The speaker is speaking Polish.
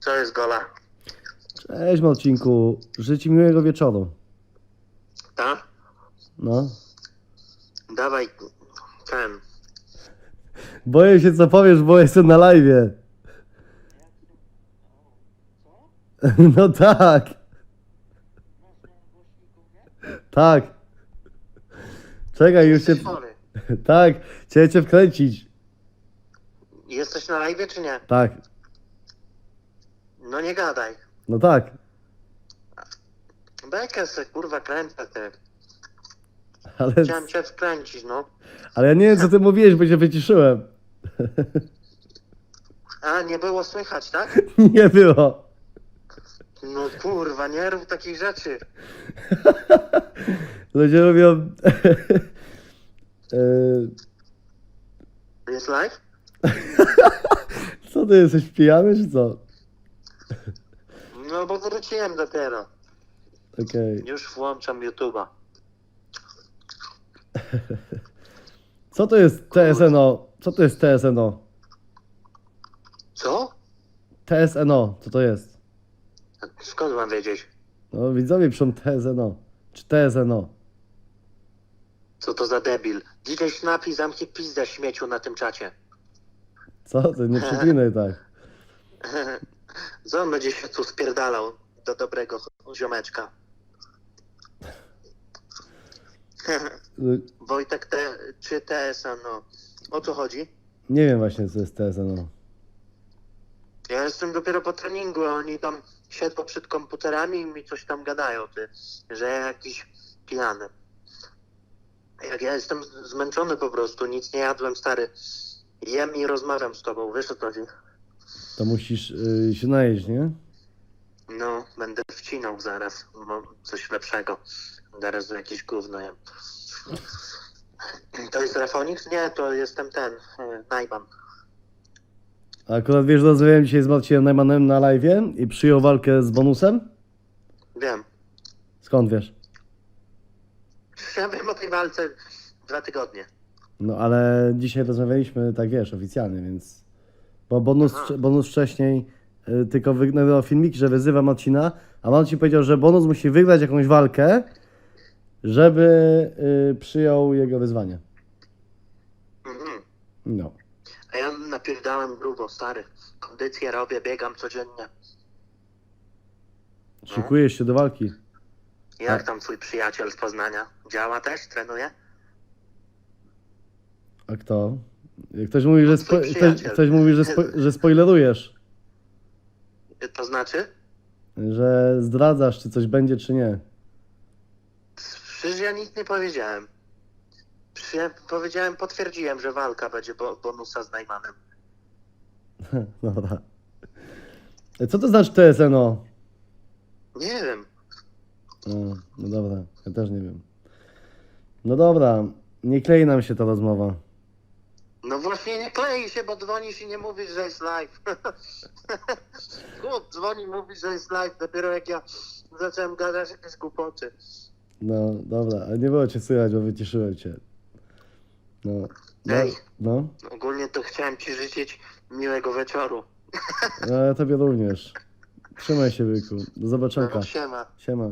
Co jest gola? Cześć Marcinku, życzę miłego wieczoru. Ta? No. Dawaj ten. Boję się co powiesz, bo jestem na live. No tak. Tak. Czekaj, już. Sorry. Tak, chciałem cię wkręcić. Jesteś na live czy nie? Tak, No nie gadaj. no tak. Bekę se kurwa kręcę ty. Ale, Chciałem cię wkręcić, no. ale ja nie wiem co ty mówiłeś, bo się wyciszyłem. A, nie było słychać, tak? Nie było. No kurwa, nie rób takich rzeczy. Ludzie mówią... e, Jest live? Co ty jesteś pijany czy co? No bo wróciłem dopiero. Okej. Już włączam YouTube'a. Co to jest TSNO? Co to jest TSNO? Co? TSNO, co to jest? Skąd mam wiedzieć? No widzowie piszą TSNO. Czy TSNO? Co to za debil? Dzisiaj napi zamknij pizdę śmieciu na tym czacie. Co ty? Nie przeklinaj tak. Co on będzie się tu spierdalał do dobrego ziomeczka? Wojtek te, czy TSA, no. O co chodzi? Nie wiem właśnie co jest TSNO. Ja jestem dopiero po treningu, a oni tam siedzą przed komputerami i mi coś tam gadają, ty, że ja jakiś pijany. Jak ja jestem zmęczony po prostu, nic nie jadłem, stary. Jem i rozmawiam z tobą, wiesz o co chodzi? To musisz y, się najeść, nie? No, będę wcinał zaraz, bo coś lepszego. Zaraz jakieś gówno jem. To jest Rafonix? Nie, to jestem ten, e, Najman. A akurat wiesz, rozmawiałem dzisiaj z Marcinem Najmanem na live i przyjął walkę z bonusem? Wiem. Skąd wiesz? Ja wiem o tej walce dwa tygodnie. No ale dzisiaj rozmawialiśmy, tak wiesz, oficjalnie, więc... Bo bonus, Aha. bonus wcześniej y, tylko wygnał filmik, że wyzywa Marcina, a Marcin powiedział, że bonus musi wygrać jakąś walkę, żeby y, przyjął jego wyzwanie. Mhm. No. A ja napierdałem grubo, stary. Kondycję robię, biegam codziennie. Szykujesz się do walki. Jak Tak. tam twój przyjaciel z Poznania? Działa też? Trenuje? A kto? Ktoś mówi, że, spo, Twój ktoś, przyjaciel. ktoś mówi, że, spo, że spoilerujesz. To znaczy? Że zdradzasz, czy coś będzie, czy nie. Przecież ja nic nie powiedziałem. Przecież ja powiedziałem, potwierdziłem, że walka będzie bo bonusa z Najmanem. Dobra. Co to znaczy TSNO? Nie wiem. No dobra, ja też nie wiem. No dobra, nie klei nam się ta rozmowa. No właśnie nie klei się, bo dzwonisz i nie mówisz, że jest live. Chłop dzwoni, mówi, że jest live, dopiero jak ja zacząłem gadać jakieś głupoty. No dobra, ale nie było cię słychać, bo wyciszyłem cię. No. No, Ej. no. Ogólnie to chciałem ci życzyć miłego wieczoru. no ja tobie również. Trzymaj się, byku. Do zobaczenia. No, siema. Siema.